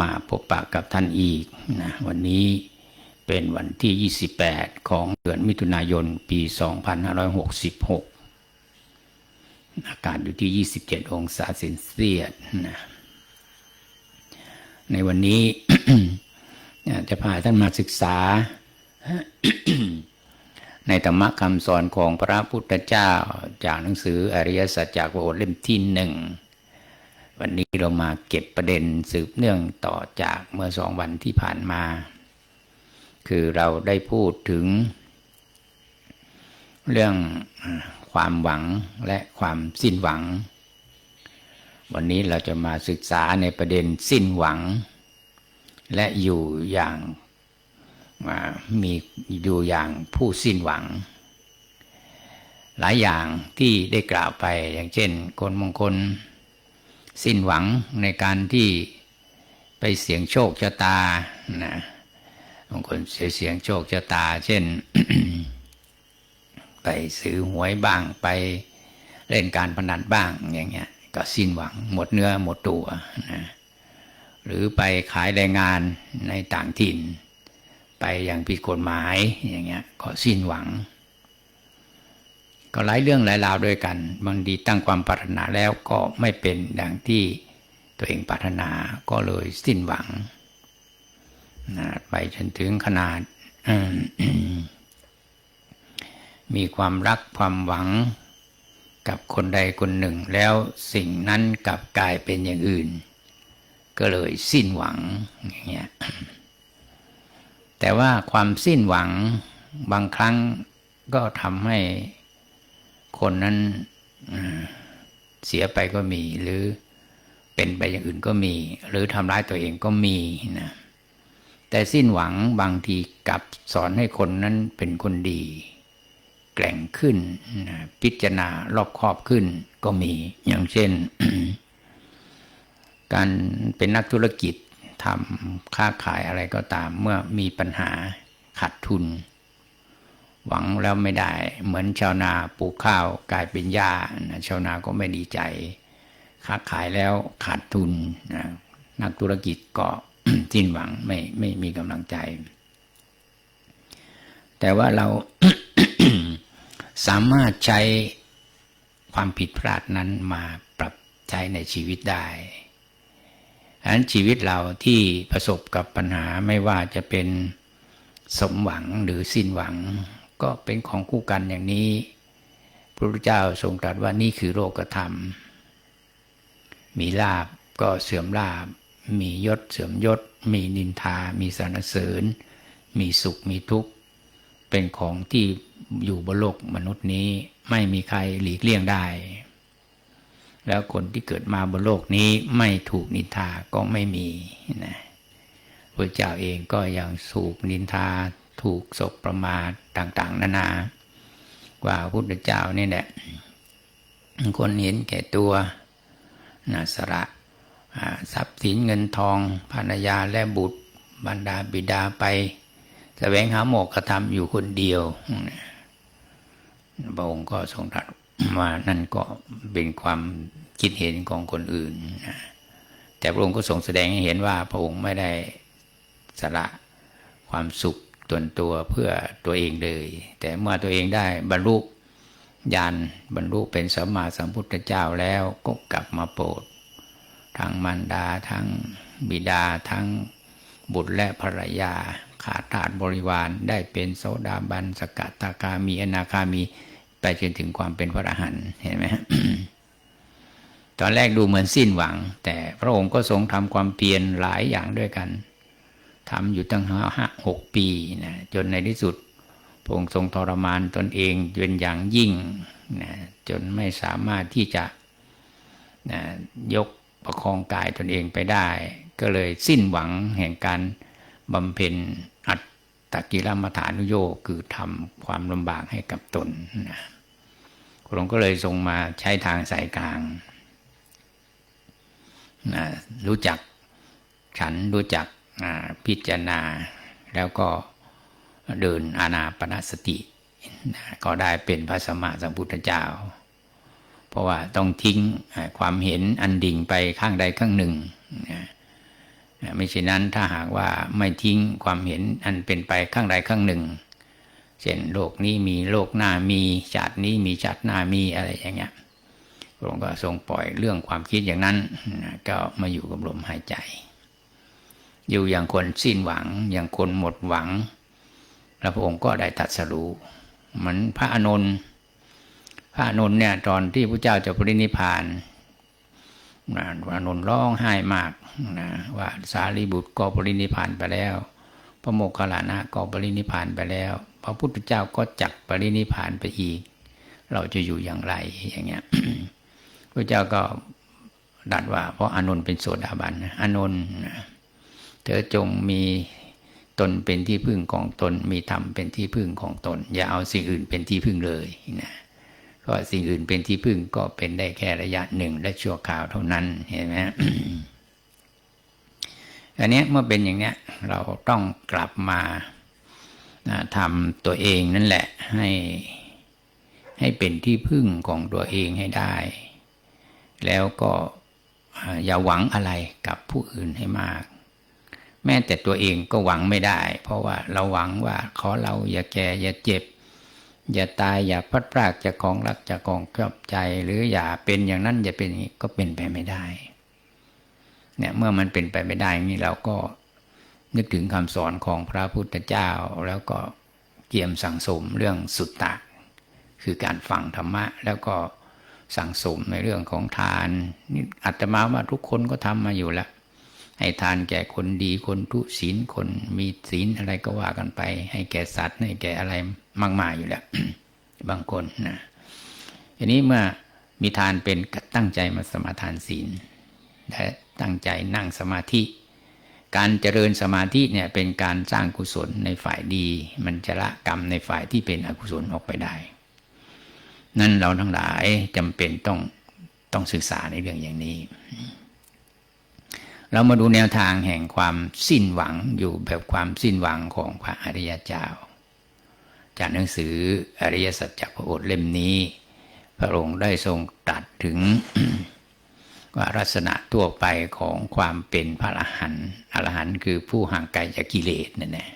มาพบปะกับท่านอีกนะวันนี้เป็นวันที่ 28 ของเดือนมิถุนายนปี 2566 อากาศอยู่ที่ 27 องศาเซนเซียสนะในวันนี้ จะพาท่านมาศึกษา ในธรรมคำสอนของพระพุทธเจ้าจากหนังสืออริยสัจจากโอเล่มที่หนึ่ง วันนี้เรามาเก็บประเด็นสืบเนื่องต่อจากเมื่อสองวันที่ผ่านมา คือเราได้พูดถึง เรื่องความหวังและความสิ้นหวัง วันนี้เราจะมาศึกษาในประเด็นสิ้นหวัง และอยู่อย่างมีอยู่อย่างผู้สิ้นหวัง หลายอย่างที่ได้กล่าวไปอย่างเช่น คนมงคล สิ้นหวังในการที่ไปเสี่ยงโชคชะตานะบางคนเสี่ยงโชคชะตา เช่น ไปซื้อหวยบ้างไปเล่นการพนันบ้างอย่างเงี้ย ก็สิ้นหวังหมดเนื้อหมดตัวนะหรือไปขายแรงงานในต่างถิ่น ไปอย่างผิดกฎหมายอย่างเงี้ย ก็สิ้นหวัง ก็หลายเรื่องหลายราวด้วยกัน บางทีตั้งความปรารถนาแล้วก็ไม่เป็นดังที่ตัวเองปรารถนาก็เลยสิ้นหวังนะไปจนถึงขนาด มีความรักความหวังกับคนใดคนหนึ่ง แล้วสิ่งนั้นกลับกลายเป็นอย่างอื่น ก็เลยสิ้นหวังอย่างเงี้ยแต่ว่าความสิ้นหวังบางครั้งก็ทำให้ คนนั้นเสียไปก็มี หรือเป็นไปอย่างอื่นก็มี หรือทำร้ายตัวเองก็มีนะแต่สิ้นหวังบางทีกลับสอนให้คนนั้นเป็นคนดี แกล่งขึ้น พิจารณารอบครอบขึ้นก็มี อย่างเช่น การเป็นนักธุรกิจทำค้าขายอะไรก็ตาม เมื่อมีปัญหาขาดทุน หวังแล้วไม่ได้ เหมือนชาวนาปลูกข้าวกลายเป็นหญ้านะชาวนาก็ไม่ดีใจ ค้าขายแล้วขาดทุนนะนักธุรกิจก็สิ้นหวังไม่ไม่มีกำลังใจ แต่ว่าเราสามารถใช้ความผิดพลาดนั้นมาปรับใช้ในชีวิตได้ฉะนั้นชีวิตเราที่ประสบกับปัญหาไม่ว่าจะเป็นสมหวังหรือสิ้นหวัง ก็เป็นของคู่กันอย่างนี้ พระพุทธเจ้าทรงตรัสว่านี่คือโลกธรรม มีลาบก็เสื่อมลาบ มียศเสื่อมยศ มีนินทา มีสรรเสริญ มีสุขมีทุกข์ เป็นของที่อยู่บนโลกมนุษย์นี้ไม่มีใครหลีกเลี่ยงได้ แล้วคนที่เกิดมาบนโลกนี้ไม่ถูกนินทาก็ไม่มีนะพระเจ้าเองก็ยังสูกนินทา ถูกศพประมาทต่าง ๆ นานา ว่าพระพุทธเจ้านี่แหละคนเห็นแก่ตัวนาสระทรัพย์สินเงินทองภรรยาและบุตรบรรดาบิดาไปแสวงหาโมกขธรรมอยู่คนเดียวพระองค์ก็ทรงตรัสว่านั่นก็เป็นความคิดเห็นของคนอื่น แต่พระองค์ก็ทรงแสดงให้เห็นว่าพระองค์ไม่ได้สละความสุข ตนตัวเพื่อตัวเองเลย แต่เมื่อตัวเองได้บรรลุญาณบรรลุเป็นสัมมาสัมพุทธเจ้าแล้วก็กลับมาโปรด ทั้งมารดาทั้งบิดาทั้งบุตรและภรรยา ขาดาดบริวารได้เป็นโสดาบันสกัตตาคามีอนาคามีไปจนถึงความเป็นพระอรหันต์เห็นไหมตอนแรกดูเหมือนสิ้นหวัง แต่พระองค์ก็ทรงทำความเพียรหลายอย่างด้วยกัน ทำอยู่ตั้งห้าหกปีนะจนในที่สุดพระองค์ทรงทรมานตนเองเป็นอย่างยิ่งนะจนไม่สามารถที่จะนะยกประคองกายตนเองไปได้ ก็เลยสิ้นหวังแห่งการบำเพ็ญอัตตกิรมัฐานุโยคคือทำความลำบากให้กับตนนะพระองค์ก็เลยทรงมาใช้ทางสายกลางนะรู้จักฉันรู้จัก พิจารณาแล้วก็เดินอานาปนสติ ก็ได้เป็นพระสมมาสัมพุทธเจ้า เพราะว่าต้องทิ้งความเห็นอันดิ่งไปข้างใดข้างหนึ่งนะไม่เช่นนั้นถ้าหากว่าไม่ทิ้งความเห็นอันเป็นไปข้างใดข้างหนึ่ง เช่นโลกนี้มีโลกหน้ามีชาตินี้มีชาติหน้ามีอะไรอย่างเงี้ยพระองค์ก็ทรงปล่อยเรื่องความคิดอย่างนั้นก็มาอยู่กับลมหายใจ อยู่อย่างคนสิ้นหวัง อย่างคนหมดหวัง แล้วพระองค์ก็ได้ตรัสรู้เหมือนพระอานนพระอานนเนี่ยตอนที่พระเจ้าจะปรินิพพานนะพระอานนร้องไห้มากนะว่าสารีบุตรก็ปรินิพพานไปแล้ว พระโมคคัลลานะก็ปรินิพพานไปแล้ว พระพุทธเจ้าก็จักปรินิพพานไปอีก เราจะอยู่อย่างไรอย่างเงี้ยพระเจ้าก็ดัดว่าเพราะอานนเป็นโสดาบันอานนนะ เธอจงมีตนเป็นที่พึ่งของตน มีธรรมเป็นที่พึ่งของตน อย่าเอาสิ่งอื่นเป็นที่พึ่งเลยนะเพราะสิ่งอื่นเป็นที่พึ่งก็เป็นได้แค่ระยะหนึ่งและชั่วคราวเท่านั้นเห็นไหมอันนี้เมื่อเป็นอย่างนี้เราต้องกลับมาทำตัวเองนั่นแหละให้ให้เป็นที่พึ่งของตัวเองให้ได้ แล้วก็อย่าหวังอะไรกับผู้อื่นให้มาก แม้แต่ตัวเองก็หวังไม่ได้ เพราะว่าเราหวังว่าขอเราอย่าแก่อย่าเจ็บ อย่าตายอย่าพัดพรากจากของรักจากของชอบใจ หรืออย่าเป็นอย่างนั้นอย่าเป็นอย่างนี้ก็เป็นไปไม่ได้เนี่ยเมื่อมันเป็นไปไม่ได้นี่เราก็นึกถึงคำสอนของพระพุทธเจ้า แล้วก็เกี่ยมสั่งสมเรื่องสุตตะ คือการฟังธรรมะ แล้วก็สั่งสมในเรื่องของทานนี่อาตมาว่าทุกคนก็ทำมาอยู่แล้ว ให้ทานแก่คนดีคนทุศีลคนมีศีลอะไรก็ว่ากันไป ให้แก่สัตว์ให้แก่อะไรมากมายอยู่แล้วบางคนนะทีนี้เมื่อมีทานเป็นตั้งใจมาสมาทานศีลและตั้งใจนั่งสมาธิ การเจริญสมาธิเนี่ยเป็นการสร้างกุศลในฝ่ายดี มันจะละกรรมในฝ่ายที่เป็นอกุศลออกไปได้ นั่นเราทั้งหลายจำเป็นต้องต้องศึกษาในเรื่องอย่างนี้ เรามาดูแนวทางแห่งความสิ้นหวังอยู่แบบความสิ้นหวังของพระอริยเจ้า จากหนังสืออริยสัจจพระโอษฐ์เล่มนี้ พระองค์ได้ทรงตรัสถึงว่าลักษณะทั่วไปของความเป็นพระอรหันต์อรหันต์คือผู้ห่างไกลจากกิเลสนั่นแหละ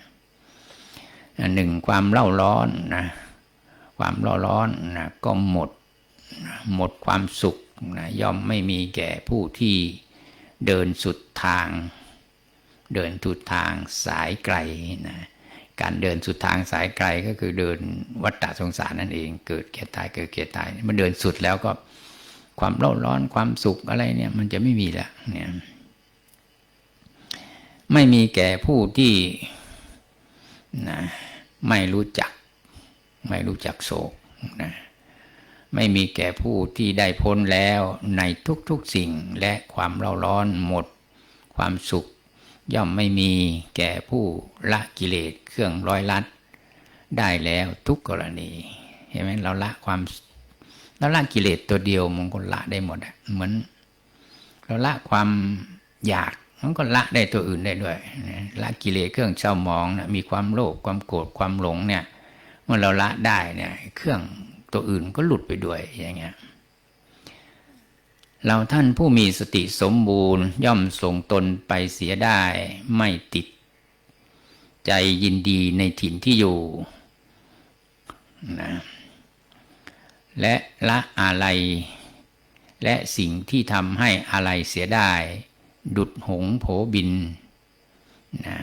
หนึ่งความเล่าร้อนนะความเล่าร้อนนะก็หมดหมดความสุขนะย่อมไม่มีแก่ผู้ที่ เดินสุดทาง เดินสุดทางสายไกลนะการเดินสุดทางสายไกลก็คือเดินวัฏฏะสงสารนั่นเอง เกิดเกียตายเกิดเกียตายมันเดินสุดแล้วก็ความเล่าร้อนความสุขอะไรเนี่ย มันจะไม่มีละเนี่ยไม่มีแก่ผู้ที่นะไม่รู้จัก ไม่รู้จักโศกนะ ไม่มีแก่ผู้ที่ได้พ้นแล้วในทุกๆสิ่งและความเล่าร้อนหมด ความสุข ย่อมไม่มีแก่ผู้ละกิเลสเครื่องร้อยลัด ได้แล้วทุกกรณีเห็นไหมเราละความเราละกิเลสตัวเดียวมันก็ละได้หมดเหมือน เราละความอยากมันก็ละได้ตัวอื่นได้ด้วยละกิเลสเครื่องเศร้าหมองนะมีความโลภความโกรธความหลงเนี่ยเมื่อเราละได้เนี่ยเครื่อง ตัวอื่นก็หลุดไปด้วยอย่างเงี้ยเราท่านผู้มีสติสมบูรณ์ ย่อมส่งตนไปเสียได้ไม่ติด ใจยินดีในถิ่นที่อยู่นะและละอะไร และสิ่งที่ทำให้อะไรเสียได้ ดุดหงโผบินนะ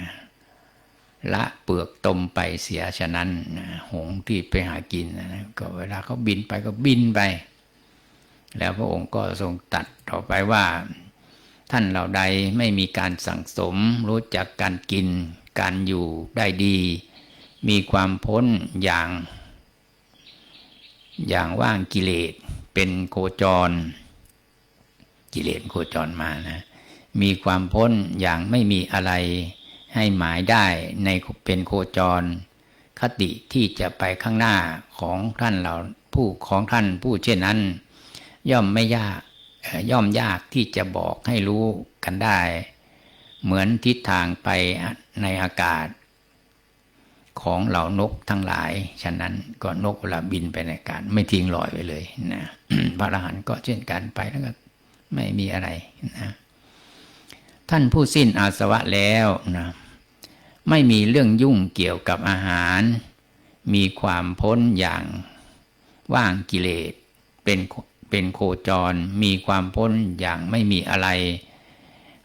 ละเปลือกตมไปเสียฉะนั้นหงที่ไปหากินนะก็เวลาเขาบินไปก็บินไป แล้วพระองค์ก็ทรงตัดต่อไปว่า ท่านเหล่าใดไม่มีการสั่งสม รู้จักการกิน การอยู่ได้ดี มีความพ้นอย่าง อย่างว่างกิเลสเป็นโคจร กิเลสโคจรมานะ มีความพ้นอย่างไม่มีอะไร ให้หมายได้ในเป็นโคจร คติที่จะไปข้างหน้าของท่านเราผู้ของท่านผู้เช่นนั้น ย่อมไม่ยากย่อมยากที่จะบอกให้รู้กันได้ เหมือนทิศทางไปในอากาศ ของเหล่านกทั้งหลาย ฉะนั้นก็นกเวลาบินไปในอากาศ ไม่ทิ้งลอยไปเลยนะพระอรหันต์ก็เช่นกันไปแล้วก็ไม่มีอะไรนะ ท่านผู้สิ้นอาสวะแล้วนะไม่มีเรื่องยุ่งเกี่ยวกับอาหาร มีความพ้นอย่างว่างกิเลสเป็นเป็นโคจร มีความพ้นอย่างไม่มีอะไร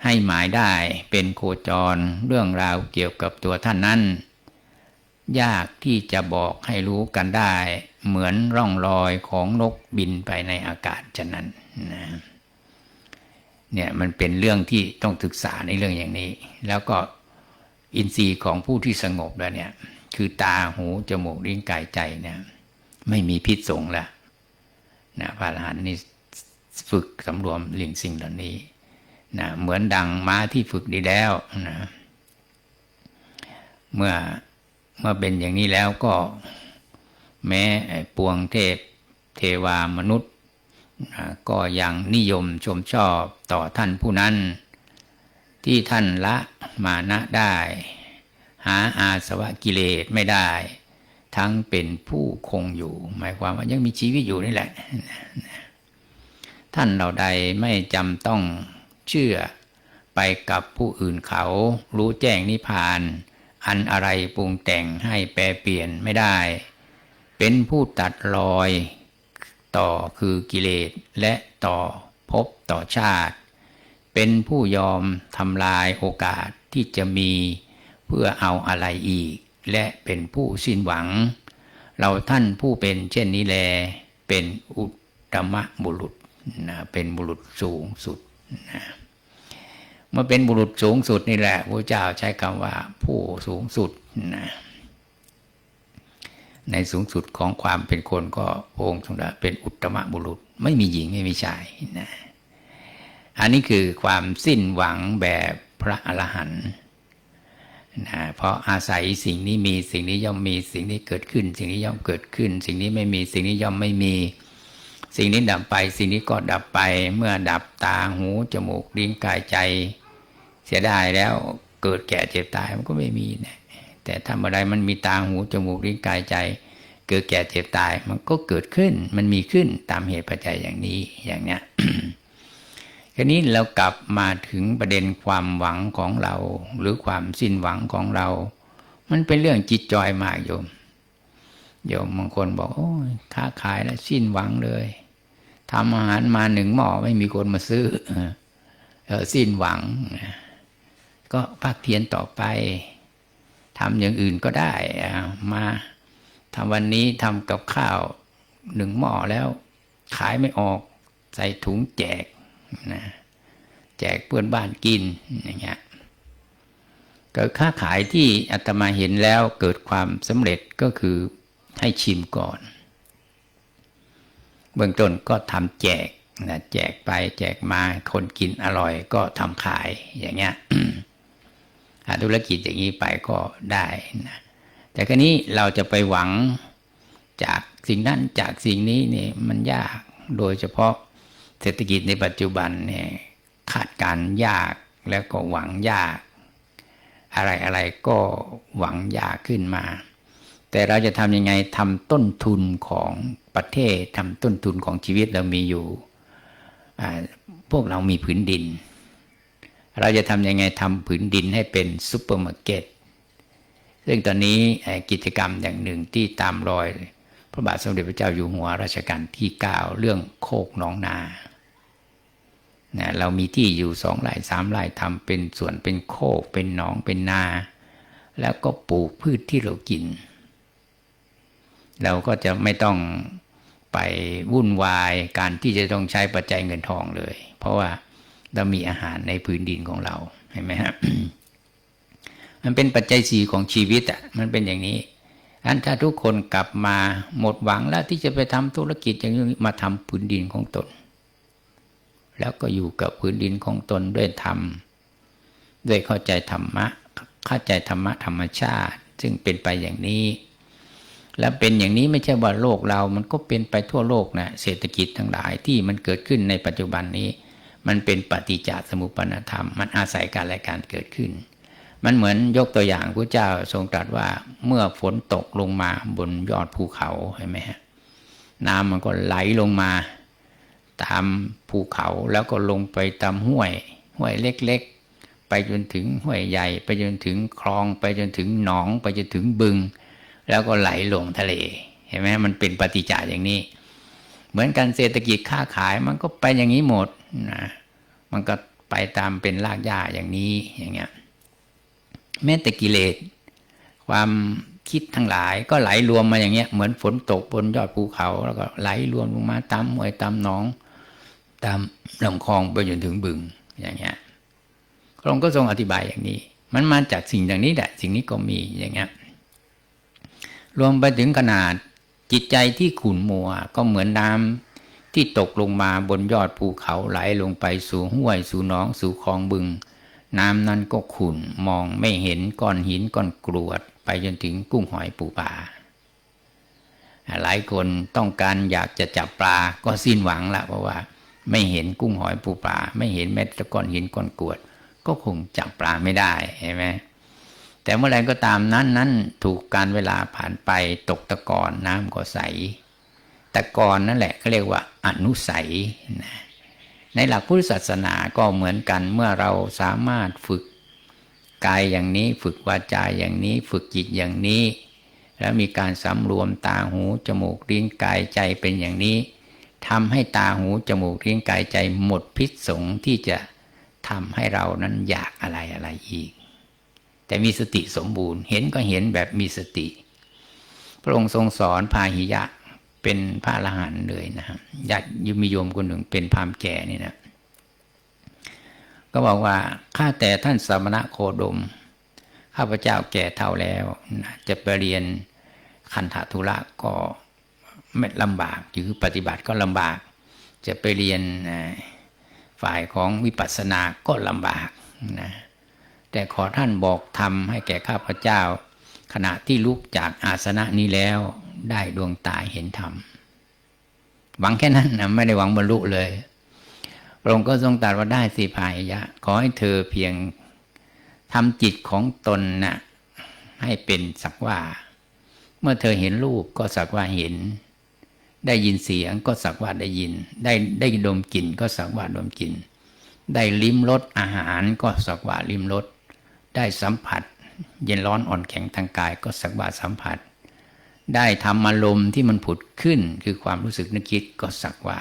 ให้หมายได้เป็นโคจรเรื่องราวเกี่ยวกับตัวท่านนั้น ยากที่จะบอกให้รู้กันได้ เหมือนร่องรอยของนกบินไปในอากาศฉะนั้นนะ เนี่ยมันเป็นเรื่องที่ต้องศึกษาในเรื่องอย่างนี้ แล้วก็อินทรีย์ของผู้ที่สงบแล้วเนี่ย คือตาหูจมูกลิ้นกายใจเนี่ยไม่มีพิษสงแล้วนะพระอรหันต์นี่ฝึกสำรวมลิ่งสิ่งเหล่านี้นะเหมือนดังม้าที่ฝึกดีแล้วนะเมื่อเมื่อเป็นอย่างนี้แล้วก็ แม้ปวงเทพเทวามนุษย์ ก็ยังนิยมชมชอบต่อท่านผู้นั้น ที่ท่านละมานะได้ หาอาสวะกิเลสไม่ได้ ทั้งเป็นผู้คงอยู่ หมายความว่ายังมีชีวิตอยู่นี่แหละ ท่านเราใดไม่จำต้องเชื่อไปกับผู้อื่นเขา รู้แจ้งนิพพาน อันอะไรปรุงแต่งให้แปรเปลี่ยนไม่ได้ เป็นผู้ตัดรอย ต่อคือกิเลสและต่อภพต่อชาติ เป็นผู้ยอมทำลายโอกาสที่จะมีเพื่อเอาอะไรอีก และเป็นผู้สิ้นหวัง เราท่านผู้เป็นเช่นนี้แล เป็นอุตตมะบุรุษนะเป็นบุรุษสูงสุดนะเมื่อเป็นบุรุษสูงสุดนี่แหละพระเจ้าใช้คำว่าผู้สูงสุดนะ ในสูงสุดของความเป็นคนก็พระองค์ทรงเป็นอุตตมะบุรุษ ไม่มีหญิงไม่มีชายนะอันนี้คือความสิ้นหวังแบบพระอรหันต์นะเพราะอาศัยสิ่งนี้มีสิ่งนี้ย่อมมีสิ่งนี้เกิดขึ้น สิ่งนี้ย่อมเกิดขึ้น สิ่งนี้ไม่มีสิ่งนี้ย่อมไม่มี สิ่งนี้ดับไป สิ่งนี้ก็ดับไป เมื่อดับตาหูจมูกลิ้นกายใจ เสียดายแล้วเกิดแก่เจ็บตายมันก็ไม่มีนะ แต่ทำอะไรมันมีตาหูจมูกลิ้นกายใจ เกิดแก่เจ็บตายมันก็เกิดขึ้น มันมีขึ้นตามเหตุปัจจัยอย่างนี้อย่างเนี้ยทีนี้เรากลับมาถึงประเด็นความหวังของเรา หรือความสิ้นหวังของเรา มันเป็นเรื่องจิตจอยมากโยมโยมบางคนบอกโอ้ยค้าขายแล้วสิ้นหวังเลยทำอาหารมาหนึ่งหม้อไม่มีคนมาซื้อเออสิ้นหวัง ก็ภาคเพียนต่อไป ทำอย่างอื่นก็ได้มาทำวันนี้ทำกับข้าวหนึ่งหม้อแล้ว ขายไม่ออกใส่ถุงแจกนะแจกเพื่อนบ้านกินอย่างเงี้ยก็ค้าขายที่อาตมาเห็นแล้วเกิดความสำเร็จก็คือให้ชิมก่อน เบื้องต้นก็ทำแจกนะแจกไปแจกมาคนกินอร่อยก็ทำขายอย่างเงี้ย ธุรกิจอย่างนี้ไปก็ได้นะแต่ครนี้เราจะไปหวังจากสิ่งนั้นจากสิ่งนี้เนี่ยมันยากโดยเฉพาะเศรษฐกิจในปัจจุบันเนี่ยขาดการยากแล้วก็หวังยาก อะไรอะไรก็หวังยากขึ้นมา แต่เราจะทำยังไงทำต้นทุนของประเทศทำต้นทุนของชีวิตเรามีอยู่ พวกเรามีผืนดิน เราจะทำยังไงทำผืนดินให้เป็นซุปเปอร์มาร์เก็ตซึ่งตอนนี้กิจกรรมอย่างหนึ่งที่ตามรอย พระบาทสมเด็จพระเจ้าอยู่หัวรัชกาลที่เก้าเรื่องโคกหนองนานะเรามีที่อยู่สองไร่สามไร่ทำเป็นสวนเป็นโคก เป็นหนองเป็นนา แล้วก็ปลูกพืชที่เรากิน เราก็จะไม่ต้องไปวุ่นวายการที่จะต้องใช้ปัจจัยเงินทองเลย เพราะว่า เรามีอาหารในพื้นดินของเราเห็นไหมครับมันเป็นปัจจัยสี่ของชีวิตอะมันเป็นอย่างนี้อันถ้าทุกคนกลับมาหมดหวังแล้วที่จะไปทำธุรกิจอย่างนี้มาทำพื้นดินของตน แล้วก็อยู่กับพื้นดินของตนด้วยธรรมด้วยเข้าใจธรรมะ เข้าใจธรรมะธรรมชาติ ซึ่งเป็นไปอย่างนี้ แล้วเป็นอย่างนี้ไม่ใช่ว่าโลกเรา มันก็เป็นไปทั่วโลกนะเศรษฐกิจทั้งหลายที่มันเกิดขึ้นในปัจจุบันนี้ มันเป็นปฏิจจสมุปนธรรม มันอาศัยการและการเกิดขึ้น มันเหมือนยกตัวอย่างพระเจ้าทรงตรัสว่าเมื่อฝนตกลงมาบนยอดภูเขาเห็นไหมฮะน้ำมันก็ไหลลงมา ตามภูเขาแล้วก็ลงไปตามห้วย ห้วยเล็กๆ ไปจนถึงห้วยใหญ่ ไปจนถึงคลอง ไปจนถึงหนอง ไปจนถึงบึง แล้วก็ไหลลงทะเล เห็นไหมมันเป็นปฏิจจาอย่างนี้ เหมือนกันเศรษฐกิจค้าขายมันก็ไปอย่างนี้หมดนะมันก็ไปตามเป็นรากหญ้าอย่างนี้อย่างเงี้ยแม้แต่กิเลสความคิดทั้งหลายก็ไหลรวมมาอย่างเงี้ยเหมือนฝนตกบนยอดภูเขา แล้วก็ไหลรวมลงมาตามห้วยตามหนอง ตามลำคลองไปจนถึงบึงอย่างเงี้ยพระองค์ก็ทรงอธิบายอย่างนี้ มันมาจากสิ่งอย่างนี้แหละสิ่งนี้ก็มีอย่างเงี้ยรวมไปถึงขนาด จิตใจที่ขุ่นมัวก็เหมือนน้ำที่ตกลงมาบนยอดภูเขาไหลลงไปสู่ห้วยสู่หนองสู่คลองบึง น้ำนั้นก็ขุ่นมองไม่เห็นก้อนหินก้อนกรวด ไปจนถึงกุ้งหอยปูปลาหลายคนต้องการอยากจะจับปลาก็สิ้นหวังละเพราะว่า ไม่เห็นกุ้งหอยปูปลา ไม่เห็นแม้แต่ก้อนหินก้อนกรวด ก็คงจับปลาไม่ได้เห็นไหม แต่เมื่อไรก็ตามนั้นนั้นถูกการเวลาผ่านไปตกตะกอนน้ำก็ใส ตะกอนนั่นแหละเขาเรียกว่าอนุสัยนะในหลักพุทธศาสนาก็เหมือนกันเมื่อเราสามารถฝึกกายอย่างนี้ฝึกวาจาอย่างนี้ฝึกจิตอย่างนี้ แล้วมีการสำรวมตาหูจมูกลิ้นกายใจเป็นอย่างนี้ทำให้ตาหูจมูกลิ้นกายใจหมดพิษสงที่จะทำให้เรานั้นอยากอะไรอะไรอีก แต่มีสติสมบูรณ์ เห็นก็เห็นแบบมีสติ พระองค์ทรงสอนพาหิยะเป็นพระอรหันต์เลยนะครับญาติยมีโยมคนหนึ่งเป็นพรามแก่นี่นะก็บอกว่าข้าแต่ท่านสมณะโคดม ข้าพเจ้าแก่เท่าแล้วนะจะไปเรียนคันธทุระก็ไม่ลำบากหรือปฏิบัติก็ลำบาก จะไปเรียนฝ่ายของวิปัสสนาก็ลำบากนะ แต่ขอท่านบอกทำให้แก่ข้าพเจ้า ขณะที่ลุกจากอาสนะนี้แล้ว ได้ดวงตาเห็นธรรมหวังแค่นั้นนะไม่ได้หวังบรรลุเลยพระองค์ก็ทรงตรัสว่าได้สิพายะ ขอให้เธอเพียงทำจิตของตนนะ่ะให้เป็นสักว่า เมื่อเธอเห็นรูปก็สักว่าเห็น ได้ยินเสียงก็สักว่าได้ยิน ได้ได้ดมกลิ่นก็สักว่าดมกลิ่น ได้ลิ้มรสอาหารก็สักว่าลิ้มรส ได้สัมผัส เย็นร้อนอ่อนแข็งทางกายก็สักว่าสัมผัส ได้ทำอารมณ์ที่มันผุดขึ้นคือความรู้สึกนึกคิดก็สักว่า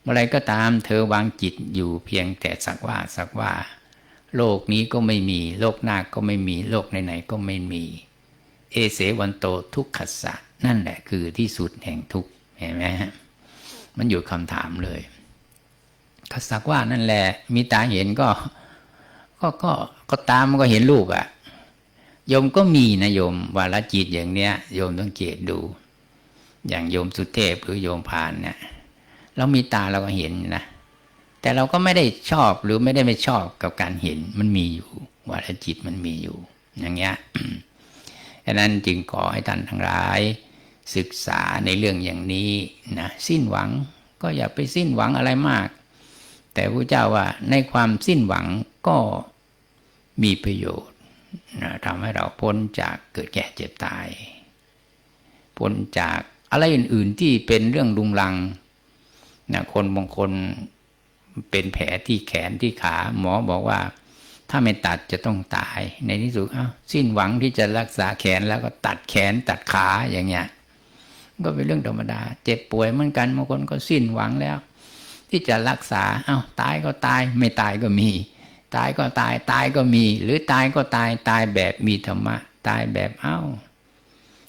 เมื่อไรก็ตามเธอวางจิตอยู่เพียงแต่สักว่าสักว่า โลกนี้ก็ไม่มี โลกหน้าก็ไม่มีโลกไหนๆก็ไม่มี เอเสวันโตทุกขสะนั่นแหละคือที่สุดแห่งทุกเห็นไหมฮะมันอยู่คำถามเลยขสักว่านั่นแหละมีตาเห็นก็ ก็ก็ก็ตามมันก็เห็นรูปอะโยมก็มีนะโยมวาลจิตอย่างเนี้ยโยมต้องเกตดู อย่างโยมสุเทพหรือโยมพานเนี่ยเรามีตาเราก็เห็นนะแต่เราก็ไม่ได้ชอบหรือไม่ได้ไม่ชอบกับการเห็นมันมีอยู่วาลจิตมันมีอยู่ อย่างเงี้ยดังนั้นจึงขอให้ท่านทั้งหลาย ศึกษาในเรื่องอย่างนี้นะสิ้นหวังก็อย่าไปสิ้นหวังอะไรมาก แต่พระเจ้าว่าในความสิ้นหวัง ก็มีประโยชน์ทำให้เราพ้นจากเกิดแก่เจ็บตาย พ้นจากอะไรอื่น ๆ ที่เป็นเรื่องลุงลังนะคนบางคนเป็นแผลที่แขนที่ขา หมอบอกว่า ถ้าไม่ตัดจะต้องตาย ในที่สุดอ้าสิ้นหวังที่จะรักษาแขนแล้วก็ตัดแขนตัดขาอย่างเงี้ยก็เป็นเรื่องธรรมดา เจ็บป่วยเหมือนกันบางคนก็สิ้นหวังแล้ว ที่จะรักษาเอา้าตายก็ตาย ไม่ตายก็มี ตายก็ตายตายก็มี หรือตายก็ตายตายแบบมีธรรมะ ตายแบบเอา้า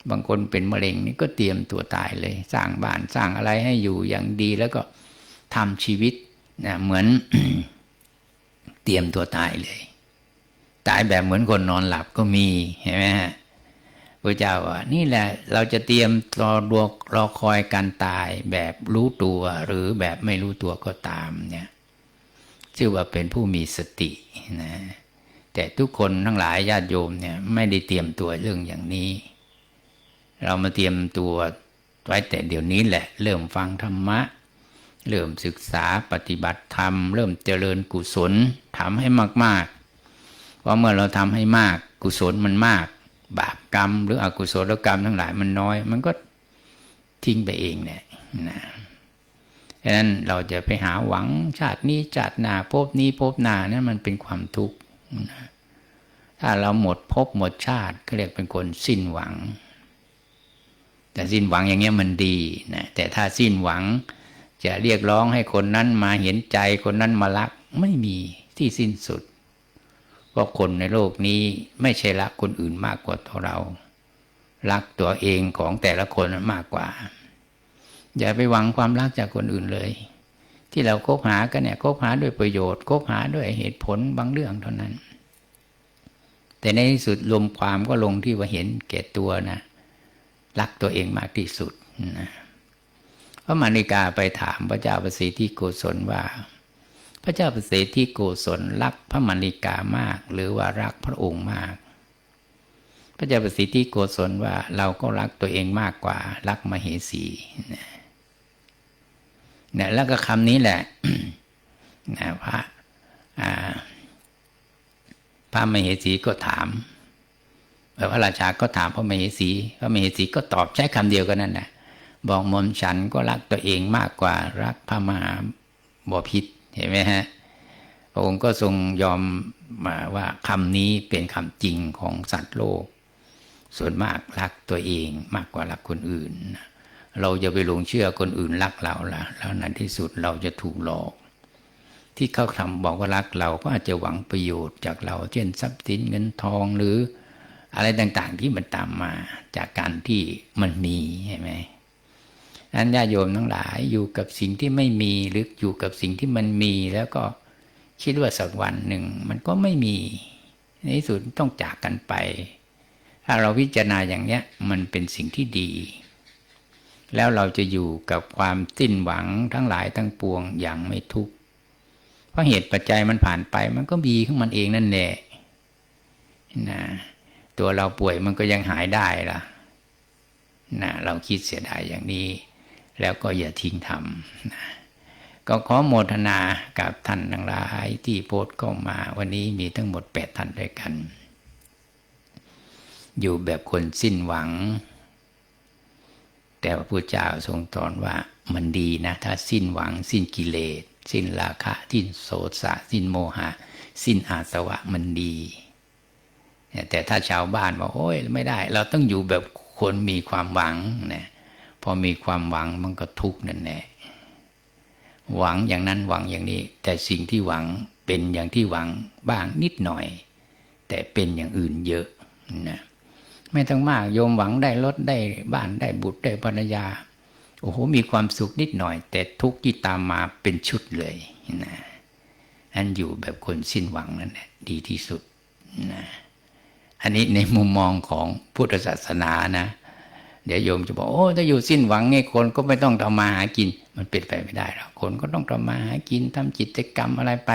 บางคนเป็นมะเร็งนี่ก็เตรียมตัวตายเลย สร้างบ้านสร้างอะไรให้อยู่อย่างดีแล้วก็ทำชีวิตนะเหมือนเตรียมตัวตายเลย ตายแบบเหมือนคนนอนหลับก็มีเห็นไหมฮะพระเจ้าว่านี่แหละเราจะเตรียมรอดวกรอคอยการตายแบบรู้ตัวหรือแบบไม่รู้ตัวก็ตามเนี่ย ชื่อว่าเป็นผู้มีสตินะแต่ทุกคนทั้งหลายญาติโยมเนี่ยไม่ได้เตรียมตัวเรื่องอย่างนี้ เรามาเตรียมตัวไว้แต่เดี๋ยวนี้แหละ เริ่มฟังธรรมะ เริ่มศึกษาปฏิบัติธรรม เริ่มเจริญกุศลทำให้มากๆ เพราะเมื่อเราทำให้มากกุศลมันมาก บาปกรรม หรืออกุศลกรรมทั้งหลายมันน้อย มันก็ทิ้งไปเองเนี่ยนะ ดังนั้นเราจะไปหาหวังชาตินี้ชาติหน้าภพนี้ภพหน้านั้นมันเป็นความทุกข์ถ้าเราหมดภพหมดชาติก็เรียกเป็นคนสิ้นหวัง แต่สิ้นหวังอย่างเงี้ยมันดีนะแต่ถ้าสิ้นหวังจะเรียกร้องให้คนนั้นมาเห็นใจคนนั้นมารักไม่มีที่สิ้นสุด เพราะคนในโลกนี้ไม่ใช่รักคนอื่นมากกว่าตัวเรา รักตัวเองของแต่ละคนมากกว่า อย่าไปหวังความรักจากคนอื่นเลย ที่เราคบหากันเนี่ยคบหาด้วยประโยชน์คบหาด้วยเหตุผลบางเรื่องเท่านั้น แต่ในที่สุดรวมความก็ลงที่ว่าเห็นแก่ตัวนะรักตัวเองมากที่สุดนะพระมาริกาไปถามพระเจ้าประสิทธิโกศลว่า พระเจ้าประสิทธิโกศลรักพระมาริกามาก หรือว่ารักพระองค์มาก พระเจ้าประสิทธิโกศลว่าเราก็รักตัวเองมากกว่า รักมเหสีนะ นะแล้วก็คำนี้แหละนะพระพระมเหสีก็ถามพระราชาก็ถามพระมเหสี พระมเหสีก็ตอบใช้คำเดียวกันนั่นแหละบอกมอมฉันก็รักตัวเองมากกว่ารักพระมหาบพิษเห็นไหมฮะพระองค์ก็ทรงยอมมาว่าคำนี้เป็นคำจริงของสัตว์โลก ส่วนมากรักตัวเองมากกว่ารักคนอื่น เราจะไปหลงเชื่อคนอื่นรักเราละแล้วในที่สุดเราจะถูกหลอก ที่เขาทำบอกว่ารักเราก็อาจจะหวังประโยชน์จากเรา เช่นทรัพย์สินเงินทองหรืออะไรต่างๆที่มันตามมาจากการที่มันมีใช่ไหมนั้นญาโยมทั้งหลายอยู่กับสิ่งที่ไม่มีหรืออยู่กับสิ่งที่มันมี แล้วก็คิดว่าสักวันหนึ่งมันก็ไม่มี ในที่สุดต้องจากกันไป ถ้าเราพิจารณาอย่างเนี้ย มันเป็นสิ่งที่ดี แล้วเราจะอยู่กับความสิ้นหวังทั้งหลายทั้งปวงอย่างไม่ทุกข์เพราะเหตุปัจจัยมันผ่านไปมันก็มีของมันเองนั่นแหละนะตัวเราป่วยมันก็ยังหายได้ล่ะนะเราคิดเสียดายอย่างนี้ แล้วก็อย่าทิ้งทำนะก็ขอโมทนากับท่านทั้งหลายที่โพสต์เข้ามา วันนี้มีทั้งหมดแปดท่านด้วยกัน อยู่แบบคนสิ้นหวัง แต่พระพุทธเจ้าทรงตรัสว่ามันดีนะ ถ้าสิ้นหวังสิ้นกิเลส สิ้นราคะ สิ้นโสสะ สิ้นโมหะ สิ้นอาสวะมันดี แต่ถ้าชาวบ้านบอกโอ้ยไม่ได้ เราต้องอยู่แบบคนมีความหวังนะพอมีความหวังมันก็ทุกข์นั่นแหละหวังอย่างนั้นหวังอย่างนี้ แต่สิ่งที่หวังเป็นอย่างที่หวังบ้างนิดหน่อย แต่เป็นอย่างอื่นเยอะนะ ไม่ต้องมากโยมหวังได้รถได้บ้านได้บุตรได้ภรรยา โอ้โห มีความสุขนิดหน่อย แต่ทุกข์ที่ตามมาเป็นชุดเลยนะอันอยู่แบบคนสิ้นหวังนั่นแหละดีที่สุดนะอันนี้ในมุมมองของพุทธศาสนานะ เดี๋ยวโยมจะบอกโอ้ถ้าอยู่สิ้นหวังไงคนก็ไม่ต้องทำมาหากิน มันเป็นไปไม่ได้หรอกคนก็ต้องทำมาหากินทำกิจกรรมอะไรไป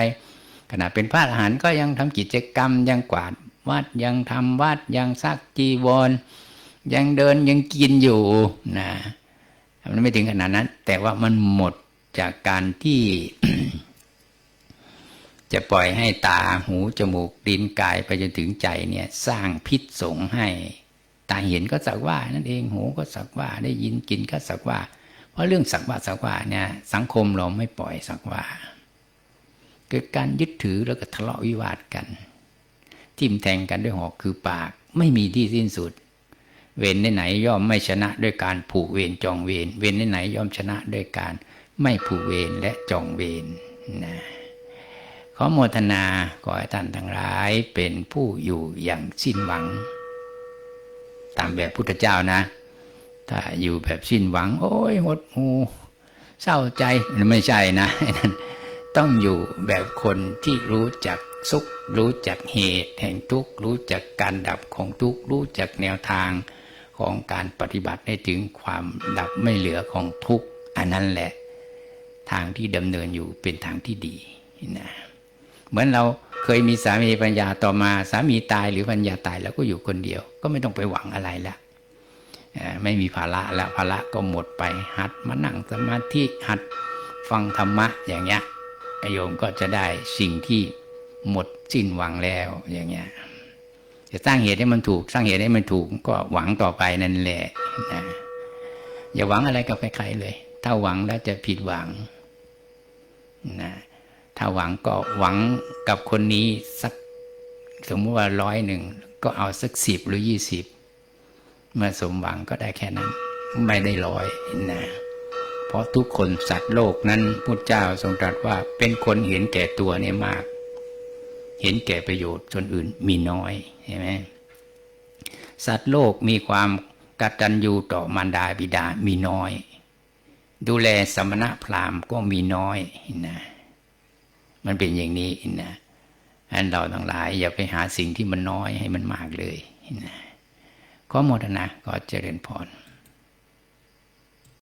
ขณะเป็นพระอรหันต์ก็ยังทำกิจกรรมยังกวาด วัดยังทำวัดยังซักจีวร ยังเดินยังกินอยู่นะมันไม่ถึงขนาดนั้น แต่ว่ามันหมดจากการที่ จะปล่อยให้ตาหูจมูกดินกายไปจนถึงใจเนี่ย สร้างพิษสงให้ตาเห็นก็สักว่า นั่นเองหูก็สักว่า ได้ยินกินก็สักว่า เพราะเรื่องสักว่าสักว่าเนี่ย สังคมเราไม่ปล่อยสักว่า เกิดการยึดถือแล้วก็ทะเลาะวิวาทกัน ทิ่มแทงกันด้วยหอกคือปาก ไม่มีที่สิ้นสุด เวรไหนย่อมไม่ชนะด้วยการผูกเวรจองเวรเวรไหนย่อมชนะด้วยการไม่ผูกเวรและจองเวรนะขอโมทนาขอให้ท่านทั้งหลายเป็นผู้อยู่อย่างสิ้นหวัง ตามแบบพุทธเจ้านะ ถ้าอยู่แบบสิ้นหวัง โอ้ยหดหูเศร้าใจไม่ใช่นะ ต้องอยู่แบบคนที่รู้จัก สุข รู้จักเหตุแห่งทุกข์รู้จักการดับของทุกข์รู้จักแนวทางของการปฏิบัติให้ถึงความดับไม่เหลือของทุกข์อันนั้นแหละทางที่ดำเนินอยู่เป็นทางที่ดีนะเหมือนเราเคยมีสามีปัญญาต่อมาสามีตายหรือปัญญาตายแล้วก็อยู่คนเดียว ก็ไม่ต้องไปหวังอะไรล้วไม่มีภาระแล้วภาระก็หมดไปหัดมานั่งสมาธิหัดฟังธรรมะอย่างเงี้ยโยมก็จะได้สิ่งที่ หมดสิ้นหวังแล้วอย่างเงี้ยจะสร้างเหตุให้มันถูก สร้างเหตุให้มันถูกก็หวังต่อไปนั่นแหละนะอย่าหวังอะไรกับใครๆเลย ถ้าหวังแล้วจะผิดหวังนะถ้าหวังก็หวังกับคนนี้สักสมมติว่าร้อยหนึ่งก็เอาสักสิบหรือยี่สิบเมื่อสมหวังก็ได้แค่นั้น ไม่ได้ร้อยนะเพราะทุกคนสัตว์โลกนั้นพุทธเจ้าทรงตรัสว่าเป็นคนเห็นแก่ตัวเนี่ยมาก เห็นแก่ประโยชน์จนอื่นมีน้อยใช่ไหมสัตว์โลกมีความกตัญญูต่อมารดาบิดามีน้อย ดูแลสมณะพราหมณ์ก็มีน้อยนะมันเป็นอย่างนี้นะอันเราทั้งหลายอย่าไปหาสิ่งที่มันน้อยให้มันมากเลยนะขอโมทนาขอเจริญพร